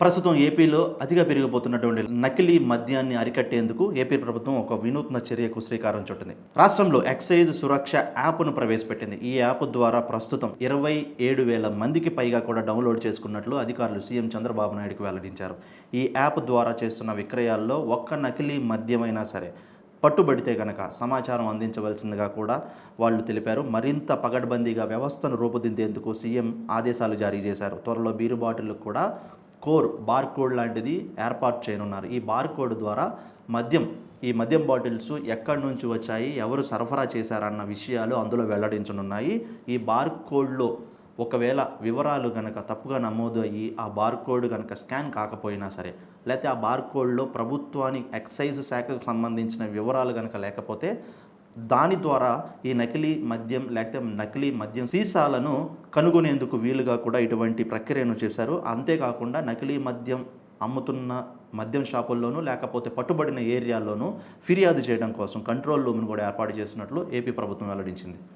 ప్రస్తుతం ఏపీలో అతిగా పెరిగిపోతున్నటువంటి నకిలీ మద్యాన్ని అరికట్టేందుకు ఏపీ ప్రభుత్వం ఒక వినూత్న చర్యకు శ్రీకారం చుట్టింది. రాష్ట్రంలో ఎక్సైజ్ సురక్ష యాప్ను ప్రవేశపెట్టింది. ఈ యాప్ ద్వారా ప్రస్తుతం ఇరవై ఏడు వేల మందికి పైగా కూడా డౌన్లోడ్ చేసుకున్నట్లు అధికారులు సీఎం చంద్రబాబు నాయుడుకు వెల్లడించారు. ఈ యాప్ ద్వారా చేస్తున్న విక్రయాల్లో ఒక్క నకిలీ మద్యమైనా సరే పట్టుబడితే గనక సమాచారం అందించవలసిందిగా కూడా వాళ్ళు తెలిపారు. మరింత పగడ్బందీగా వ్యవస్థను రూపుదిద్దేందుకు సీఎం ఆదేశాలు జారీ చేశారు. త్వరలో బీరు బాటిళ్ళకు కూడా కోర్ బార్కోడ్ లాంటిది ఏర్పాటు చేయనున్నారు. ఈ బార్కోడ్ ద్వారా మద్యం ఈ మద్యం బాటిల్స్ ఎక్కడి నుంచి వచ్చాయి ఎవరు సరఫరా చేశారన్న విషయాలు అందులో వెల్లడించనున్నాయి. ఈ బార్కోడ్లో ఒకవేళ వివరాలు గనక తప్పుగా నమోదు అయ్యి ఆ బార్కోడ్ కనుక స్కాన్ కాకపోయినా సరే లేకపోతే ఆ బార్కోడ్లో ప్రభుత్వానికి ఎక్సైజ్ శాఖకు సంబంధించిన వివరాలు కనుక లేకపోతే దాని ద్వారా ఈ నకిలీ మద్యం లేకపోతే నకిలీ మద్యం సీసాలను కనుగొనేందుకు వీలుగా కూడా ఇటువంటి ప్రక్రియను చేశారు. అంతేకాకుండా నకిలీ మద్యం అమ్ముతున్న మద్యం షాపుల్లోనూ లేకపోతే పట్టుబడిన ఏరియాల్లోనూ ఫిర్యాదు చేయడం కోసం కంట్రోల్ రూమ్ను కూడా ఏర్పాటు చేసినట్లు ఏపీ ప్రభుత్వం వెల్లడించింది.